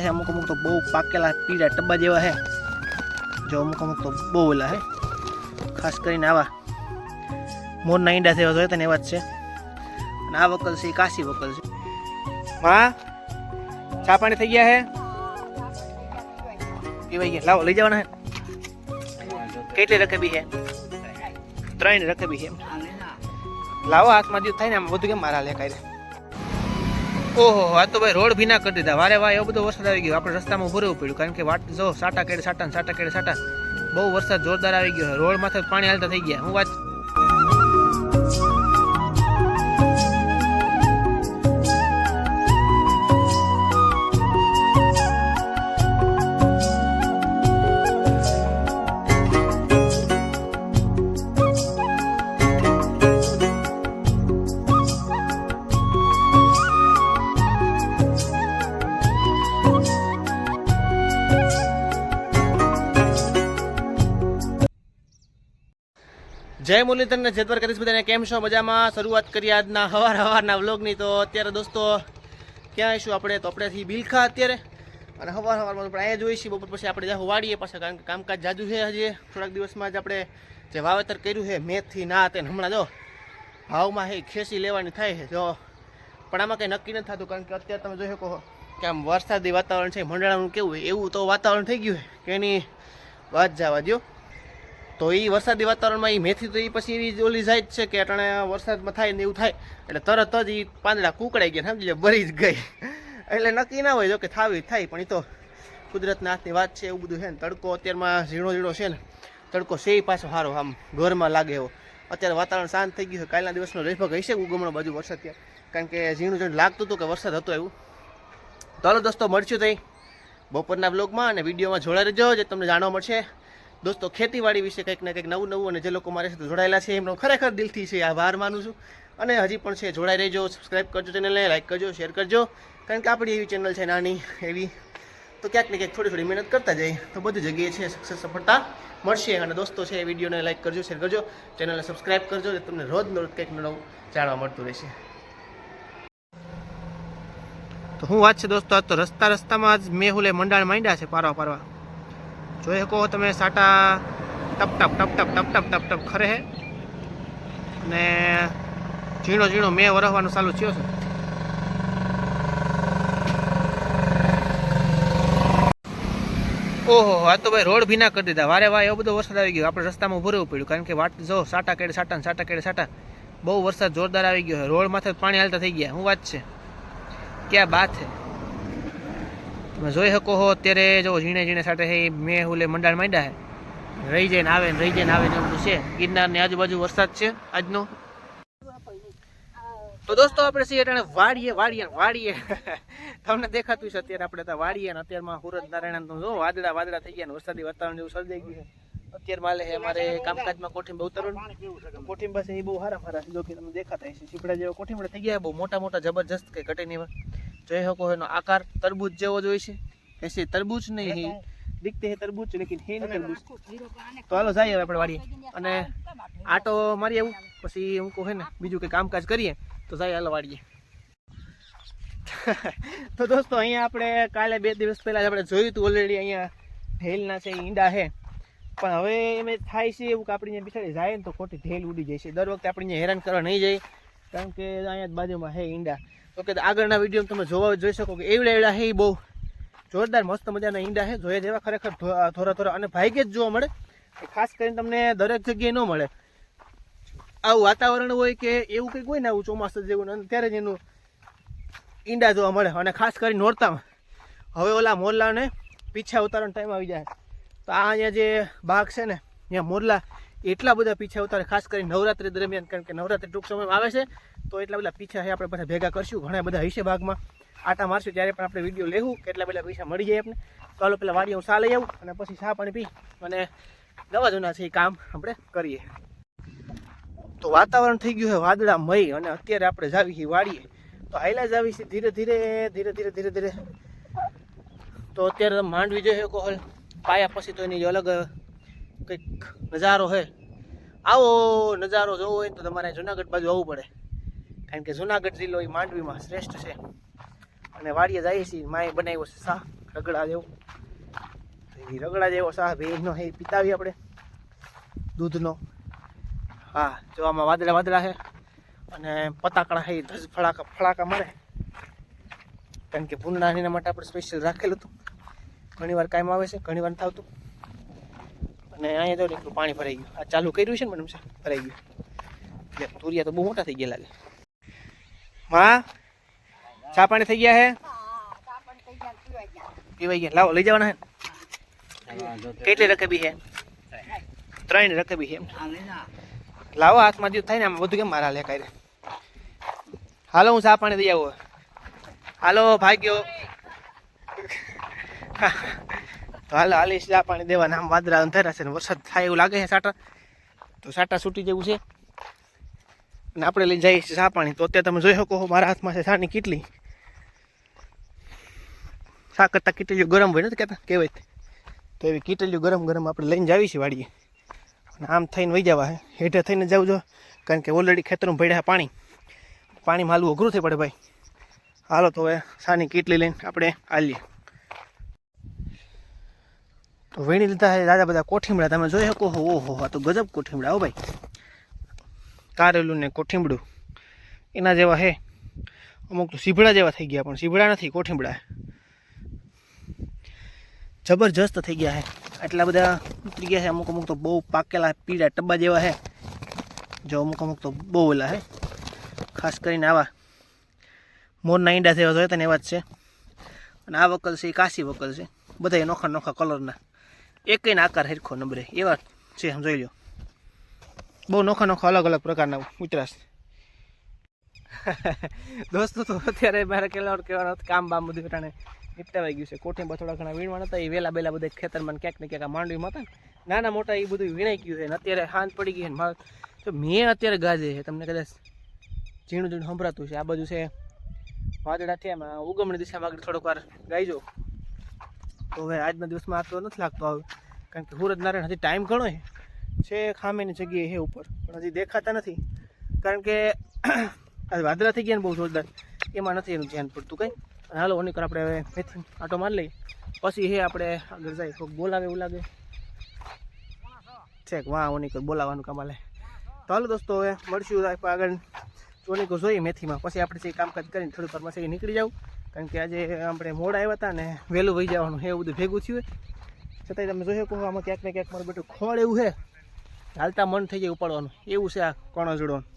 છે, અમુક અમુક તો બહુ પાકેલા પીળા ટબ્બા જેવા છે. જો અમુક અમુક તો બહુ ઓલા છે. ખાસ કરીને આવા મોરના ઈંડા થયા જોઈએ તને એવા જ છે. અને આ વકલ છે એ કાશી વકલ છે. હા ચા પાણી થઈ ગયા છે? પીવાઈ ગયા. લાવો, લઈ જવાના છે. કેટલી રકબી છે? ત્રણ રકબી છે. લાવો, હાથમાં દિવસ થાય ને આમ. બધું કેમ મારા લે કાંઈ? ઓહો, આ તો ભાઈ રોડ ભીના કરી દીધા. વારે વારે એવો બધો વરસાદ આવી ગયો. આપણે રસ્તામાં ઉભું રહેવું પડ્યું. કારણ કે વાટ જો સાટા કેડે સાટા સાટા કેડે સાટા. બહુ વરસાદ જોરદાર આવી ગયો. રોડ માથે પાણી હાલતા થઈ ગયા. હું વાત જય મુરલીધર ને જેતવર કરીશ બધાને. કેમ છો? મજામાં? શરૂઆત કરી આજના હવાર હવારના વ્લોગની. તો અત્યારે દોસ્તો, ક્યાં આવીશું આપણે? તો આપણેથી બિલખા અત્યારે. અને હવાર હવારમાં આપણે અહીંયા જોઈશું બપોર પછી આપણે જાહું વાડીએ પાછા કારણ કે કામકાજ જાજુ છે હજી. થોડાક દિવસમાં જ આપણે જે વાવેતર કર્યું છે, મેથી ના તે હમણાં જો ભાવમાં હે ખેસી લેવાની થાય છે. જો, પણ આમાં કંઈ નક્કી નથી થતું, કારણ કે અત્યારે તમે જોઈ શકો કે આમ વરસાદી વાતાવરણ છે, મંડળાનું કેવું એવું તો વાતાવરણ થઈ ગયું છે. કે એની વાત જવા દો તો એ વરસાદી વાતાવરણમાં એ મેથી તો એ પછી એવી ઓલી જાય જ છે કે અટાણે વરસાદમાં થાય ને એવું થાય, એટલે તરત જ એ પાંદડા કુકડાઈ ગયા સમજી લે બરી જ ગઈ. એટલે નક્કી ના હોય જો કે થાવી થાય, પણ એ તો કુદરતના હાથની વાત છે, એવું બધું છે ને. તડકો અત્યારમાં ઝીણો ઝીણો છે ને. તડકો છે પાછો સારો આમ ઘરમાં લાગે એવો. અત્યારે વાતાવરણ શાંત થઈ ગયું છે, કાલના દિવસનો લગભગ હશે ઉગમણો બાજુ વરસાદ ત્યાં. કારણ કે ઝીણું ઝીણું લાગતું હતું કે વરસાદ હતો એવું. હાલો દોસ્તો, મળશું તઈ બપોરના બ્લોગમાં અને વિડીયોમાં જોડાઈ રહેજો, જે તમને જાણવા મળશે. દોસ્તો, ખેતીવાડી વિશે કંઈક ને કંઈક નવું નવું અને જે લોકો મારી સાથે જોડાયેલા છે, એમનો ખરેખર દિલથી છે આભાર માનું છું. અને હજી પણ છે, જોડાઈ રહેજો સબસ્ક્રાઈબ કરજો ચેનલને લાઈક કરજો શેર કરજો. કારણ કે આપણી એવી ચેનલ છે નાની, એવી. તો ક્યાંક ને ક્યાંક થોડી થોડી મહેનત કરતા જઈએ. તો બધી જગ્યાએ છે સક્સેસ સફળતા મળશે. અને દોસ્તો છે, એ વિડીયોને લાઈક કરજો શેર કરજો. ચેનલને સબસ્ક્રાઈબ કરજો તમને રોજ રોજ કંઈક નવું જાણવા મળતું રહેશે. તો હું વાત છે દોસ્તો આજ તો રસ્તા રસ્તામાં જ મેહુલે મંડાણ માંડ્યા છે પારવા પારવા. જોઈ શકો તમે સાટા ટપ ટપ ટપ ટપ ટપ ટપ ટપ ટપ ખરે હે. અને ઝીણો ઝીણો મેં વરસવાનું ચાલુ થયો છે. ઓહો, આ તો ભાઈ રોડ ભીના કરી દીધા. વારે વારે એવો બધો વરસાદ આવી ગયો. આપણે રસ્તામાં ઉભું રહેવું પડ્યું. કારણ કે વાટ જો, સાટા કેડે સાટા સાટા કેડે સાટા. બહુ વરસાદ જોરદાર આવી ગયો છે. રોડ માથે પાણી હાલતા થઈ ગયા. હું વાત છે? ક્યાં બાત છે? તમે જોઈ શકો છો અત્યારે જો ઝીણે ઝીણે સાથે છે મેં ઓલે મંડાણ માંડ્યા છે રહી જાય ને આવે ને રહી જાય ને આવે ને એવું છે. ગિરનારની આજુબાજુ વરસાદ છે આજનો. તો દોસ્તો આપણે છીએ અટાણે વાડીએ વાડીએ વાડીએ. તમને દેખાતું છે અત્યારે આપણે ત્યાં વાડીએ ને અત્યારમાં સુરત નારાયણ તો જો વાદળા વાદળા થઈ ગયા ને વરસાદી વાતાવરણ જેવું સર્જાઈ ગયું છે. અત્યારે માલે છે અમારે કામકાજમાં કોઠીંબા ઉતરવાનું કોઠીંબા છે એ બહુ સારા સારા જો કે તમને દેખાતા છે સીપડા જેવા કોઠીંબા થઈ ગયા, બહુ મોટા મોટા જબરજસ્ત કઈ ઘટે નહીં જોઈ શકો એનો આકાર તરબૂચ જેવો જ હોય છે. એસે તરબૂચ નહીં હે દિખતે હે તરબૂચ લેકિન હે નહીં તરબૂચ. તો હાલો જઈએ આપણે વાડીએ. અને આટો મારી આવું પછી હું કહું ને બીજું કંઈ કામકાજ કરીએ તો જાય હાલો વાડીએ. તો દોસ્તો અહીંયા આપણે કાલે બે દિવસ પહેલા આપણે જોયું હતું ઓલરેડી અહીંયા ઢેલના છે ઈંડા છે. પણ હવે એમ થાય છે એવું કે આપણે અહીંયા બિચારી જાય ને તો ખોટી ઢેલ ઉડી જાય છે. દર વખતે આપણે અહીંયા હેરાન કરવા નહીં જાય કારણ કે અહીંયા જ બાજુમાં હે ઈંડા. તો કે આગળના વીડિયો તમે જોવા જોઈ શકો કે એવડા એવડા હે બહુ જોરદાર મસ્ત મજાના ઈંડા છે જોયા જેવા ખરેખર થોડા થોડા અને ભાગ્યે જ જોવા મળે. ખાસ કરીને તમને દરેક જગ્યાએ ન મળે. આવું વાતાવરણ હોય કે એવું કંઈક હોય ને આવું ચોમાસું જેવું ને ત્યારે જ એનું ઈંડા જોવા મળે. અને ખાસ કરીને નોરતામાં. હવે ઓલા મોરલાને પીછા ઉતારવાનો ટાઈમ આવી જાય. તો આ અહીંયા જે બાગ છે ને ત્યાં મોરલા એટલા બધા પીછા ઉતારે, ખાસ કરીને નવરાત્રી દરમિયાન, કારણ કે નવરાત્રી ટૂંક સમયમાં આવે છે, તો એટલા બધા પીછા છે આપણે બધા ભેગા કરશું, ઘણા બધા હશે ભાગમાં. આટા મારશું ત્યારે પણ આપણે વીડિયો લેવું, કેટલા બધા પૈસા મળી જાય આપણે તો હાલો પેલા વાડી હું સા લઈ આવું અને પછી સા પાણી પી અને નવા જૂના છે એ કામ આપણે કરીએ. તો વાતાવરણ થઈ ગયું છે વાદળા મય અને અત્યારે આપણે જાવી છીએ વાડીએ. તો હાઈલા જાવી છે ધીરે ધીરે ધીરે ધીરે ધીરે ધીરે. તો અત્યારે માંડવી જોઈએ કોહલ પાયા પછી તો એની અલગ કંઈક નજારો છે આવો નજારો જોવો હોય તો તમારે જુનાગઢ બાજુ આવવું પડે. કારણ કે જુનાગઢ જિલ્લો એ માંડવીમાં શ્રેષ્ઠ છે. અને વાડીએ જાય છીએ. માએ બનાવ્યો છે શાહ રગડા જેવો. એ રગડા જેવો શાહ ભેજનો એ પીતાવી આપણે. દૂધનો. હા, જો આમાં વાદળા વાદળા છે અને પતાકડા છે એ ધજ ફળાકા ફળાકા મારે કારણ કે ભૂંડા એના માટે આપણે સ્પેશિયલ રાખેલું હતું. ઘણીવાર કાયમ આવે છે ઘણી વાર નથી આવતું અને અહીંયા જો નીકળું પાણી ભરાઈ ગયું. આ ચાલુ કર્યું છે ને છે ભરાઈ ગયું. તુરિયા તો બહુ મોટા થઈ ગયા માં, ચા પાણી થઈ ગયા હે? પીવાઈ ગયા. લાવો, લઈ જવાના હે કેટલી રકબી છે ત્રણ રકબી છે લાવો, હાથમાં જે થાય ને આમાં બધું કેમ મારા લે કાંઈ હાલો, હું ચા પાણી દઈ આવું હાલો, ભાગ્યો. હાલો હાલીશ ચા પાણી દેવાના. આમ વાદરા અંધારા છે ને વરસાદ થાય એવું લાગે છે સાટા. તો સાટા છૂટી જેવું છે. અને આપણે લઈ જઈએ છીએ પાણી. તો અત્યારે તમે જોઈ શકો મારા હાથમાં છે સાની કેટલી. શા કરતાં કીટલીઓ ગરમ હોય નથી કહેતા? કહેવાય તો એવી કીટલીઓ ગરમ ગરમ આપણે લઈને જાવી છીએ વાડીએ. અને આમ થઈને વહી જવા હેઠે થઈને જવું જો કારણ કે ઓલરેડી ખેતરમાં ભેડ્યા પાણી. પાણીમાં હાલવું અઘરું થઈ પડે ભાઈ. હાલો તો હવે સાની કીટલી લઈને આપણે હાલીએ. તો વીણી લીધા છે, દાદા બધા કોઠીમડા, તમે જોઈ શકો હો ઓહો, આ તો ગજબ કોઠીમડા, હો ભાઈ. કારેલું ને કોઠીમડું, એના જેવા હે. અમુક તો સીભડા જેવા થઈ ગયા, પણ સીભડા નથી, કોઠીમડા. જબરજસ્ત થઈ ગયા છે આટલા બધા ઉતરી ગયા છે અમુક અમુક તો બહુ પાકેલા, પીળા ટબ્બા જેવા છે જો અમુક અમુક તો બહુ ઓલા છે ખાસ કરીને આવા મોરના ઈંડા જેવા જોયા તને એવા જ છે. અને આ વકલ છે, એ કાશી વકલ છે. બધા નોખા નોખા કલરના. એકઈને આકાર હરખો નંબરે એવા છે આમ જોઈ લો બહુ નોખા નોખા અલગ અલગ પ્રકારના ઉતરાશ. દોસ્તો, તો અત્યારે મારે કેલા કહેવાનો કામ બામ બધું અટાણે નિપટાવાઈ ગયું છે. કોઠીમાં થોડા ઘણા વીણવાના હતા. એ વેલા બેલા બધા ખેતરમાં ક્યાંક ને ક્યાંક માંડવીમાં હતા નાના મોટા એ બધું વીણાઈ ગયું છે ને અત્યારે હાંજ પડી ગઈ છે મારે તો મેં અત્યારે ગાજે છે. તમને કદાચ ઝીણું ઝીણું સંભળાતું છે. આ બાજુ છે વાદળા થયા એમાં ઉગમણી દિશામાં આગળ થોડોક વાર ગાઈજો. તો હવે આજના દિવસમાં આ તો નથી લાગતો આવે. કારણ કે સુરજ નારાયણ હજી ટાઈમ ઘણો છે. ખામીની જગ્યાએ છે ઉપર, પણ હજી દેખાતા નથી. કારણ કે આ વાદળા થઈ ગયા ને બહુ જોરદાર. એમાં નથી એનું ધ્યાન પડતું કંઈ. હાલો, ઓની આપણે હવે મેથી આટો મારી લઈએ. પછી હે આપણે આગળ જાય કોઈક બોલાવે એવું લાગે. છેક વાહ, ઓની બોલાવાનું કામ હાલે. તો હાલો દોસ્તો, હવે મળશું આગળ. ચોનિકો જોઈએ મેથીમાં, પછી આપણે જે કામકાજ કરીને થોડીક વારમાં નીકળી જાવ કારણ કે આજે આપણે મોડા આવ્યા હતા ને વહેલું વહી જવાનું એવું બધું ભેગું થયું છતાંય તમે જોઈ શકો આમાં ક્યાંક ને ક્યાંક મારું બેટું ખોળ એવું છે. હાલતા મન થઈ જાય ઉપાડવાનું. એવું છે આ કણો જોડવાનું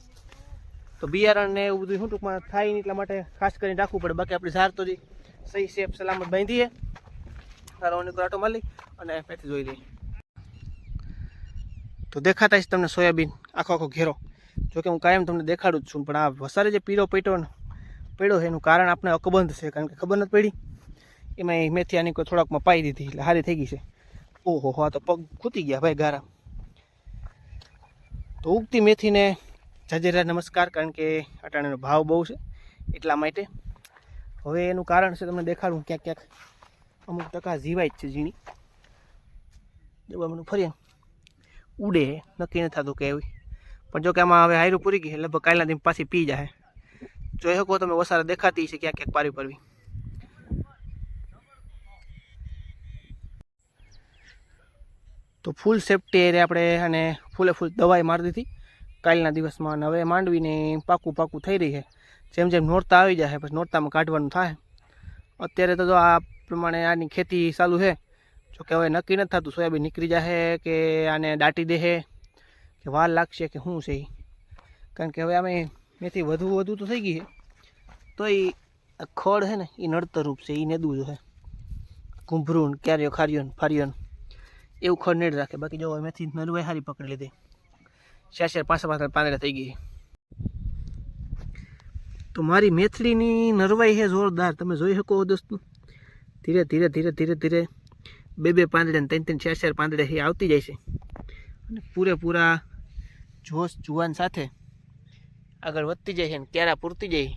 તો બિયારણ ને એવું બધું શું ટૂંકમાં થાય નહીં એટલા માટે ખાસ કરીને રાખવું પડે. બાકી આપણે ઝાર તો જે સહી શેપ સલામત બાંધીએ તારો આટો મારી અને પેથી જોઈ લઈએ. તો દેખાતા જ તમને સોયાબીન આખો આખો ઘેરો. જોકે હું કાયમ તમને દેખાડું જ છું, પણ આ વસારે જે પીળો પેટો ને પડ્યો એનું કારણ આપણે અકબંધ છે, કારણ કે ખબર નથી પડી. એમાં મેથી આની કોઈ થોડાકમાં પાઈ દીધી, એટલે હારી થઈ ગઈ છે. ઓહો, હો આ તો પગ ખૂતી ગયા ભાઈ ગારા. તો ઉગતી મેથીને જાજેરા નમસ્કાર, કારણ કે અટાણાનો ભાવ બહુ છે, એટલા માટે. હવે એનું કારણ છે, તમને દેખાડું ક્યાંક ક્યાંક. અમુક ટકા જીવાય જ છે ઝીણી. મને ફરી ઉડે, નક્કી નથી થતું કે એવી. પણ જો કે આમાં હવે હાયરું પૂરી ગઈ, લગભગ કાલના દિન પાછી પી જાય જોઈ શકો તમે વસારે દેખાતી છે ક્યાંક ક્યાંક પારી પરવી. તો ફૂલ સેફટી એરે આપણે અને ફૂલે ફૂલ દવાઈ મારી દીધી. કાલના દિવસમાં અને હવે માંડવીને પાકું પાકું થઈ રહી છે. જેમ જેમ નોરતા આવી જાય પછી નોરતામાં કાઢવાનું થાય. અત્યારે તો આ પ્રમાણે આની ખેતી ચાલુ છે. જો કે હવે નક્કી નથી થતું સોયાબીન નીકળી જશે કે આને દાટી દે કે વાર લાગશે કે શું છે. કારણ કે હવે અમે મેથી વધુ વધુ તો થઈ ગઈ છે. તો એ ખડ છે ને એ નડતર રૂપ છે એ નેદવું છે. કુંભરું ક્યાર્યો ખાર્યો ને ફાર્યો ને એવું ખડ નેડ રાખે. બાકી જો મેથી નરવાઈ હારી પકડી લીધી. ચાર ચાર પાંચ પાંચ થઈ ગઈ. તો મારી મેથડીની નરવાઈ છે જોરદાર. તમે જોઈ શકો દોસ્તો. ધીરે ધીરે ધીરે ધીરે ધીરે બે બે પાંદડે ત્રણ ત્રણ ચાર ચાર પાંદડે આવતી જાય છે. અને પૂરેપૂરા જોશ જુવાન સાથે આગળ વધતી જાય છે ને ક્યારા પૂરતી જાય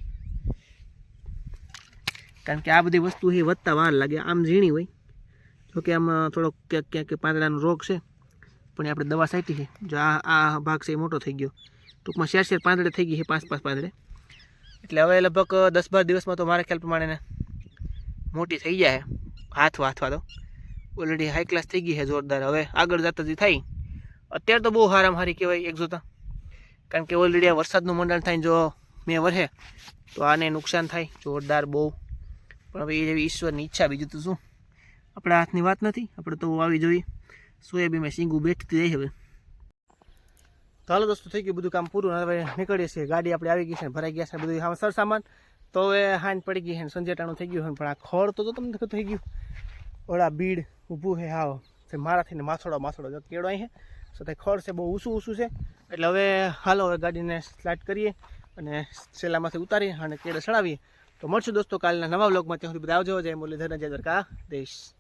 કારણ કે આ બધી વસ્તુ એ વધતા વાર લાગે. આમ ઝીણી હોય. જોકે આમાં થોડોક ક્યાંક ક્યાંક પાંદડાનો રોગ છે. પણ એ આપણે દવા સાટી છે. જો આ આ ભાગ છે એ મોટો થઈ ગયો. ટૂંકમાં શેર શેર પાંદડે થઈ ગઈ છે પાંચ પાંચ પાંદડે. એટલે હવે લગભગ દસ બાર દિવસમાં તો મારા ખ્યાલ પ્રમાણે મોટી થઈ જાય હાથવા હાથવા તો. ઓલરેડી હાઈ ક્લાસ થઈ ગઈ છે જોરદાર. હવે આગળ જતા જે થાય, અત્યારે તો બહુ હારામ હારી કહેવાય એક જોતા. કારણ કે ઓલરેડી આ વરસાદનું મંડળ થાય જો મેં વરહે, તો આને નુકસાન થાય. જોરદાર બહુ. પણ હવે એ જેવી ઈશ્વરની ઈચ્છા, બીજું તો શું? આપણા હાથની વાત નથી. આપણે તો આવી જોઈએ. સોયાબીનમાં શીંગું બેઠતી જાય હવે. હાલો દોસ્તો, થઈ ગયું બધું કામ પૂરું. હવે નીકળીએ છીએ. ગાડી આપણે આવી ગઈ છે ભરાઈ ગયા છે બધું સર સામાન. તો હવે હાંજ પડી ગઈ છે સંજેટાણું થઈ ગયું હોય પણ આ ખોળ તો તમને થઈ ગયું. ઓલા બીડ ઊભું છે તે મારાથી ને માથોડો માથોડો કેળો અહીં તો ખડ છે બહુ ઊંચું ઊંચું છે. એટલે હવે હાલો, હવે ગાડીને સ્લાઇડ કરીએ અને સેલામાંથી ઉતારી અને કેળે ચડાવીએ. તો મળશું દોસ્તો કાલના નવા બ્લોગમાં ત્યાં સુધી બધા આવજો. જય મુરલીધર જય દ્વારકા દેશ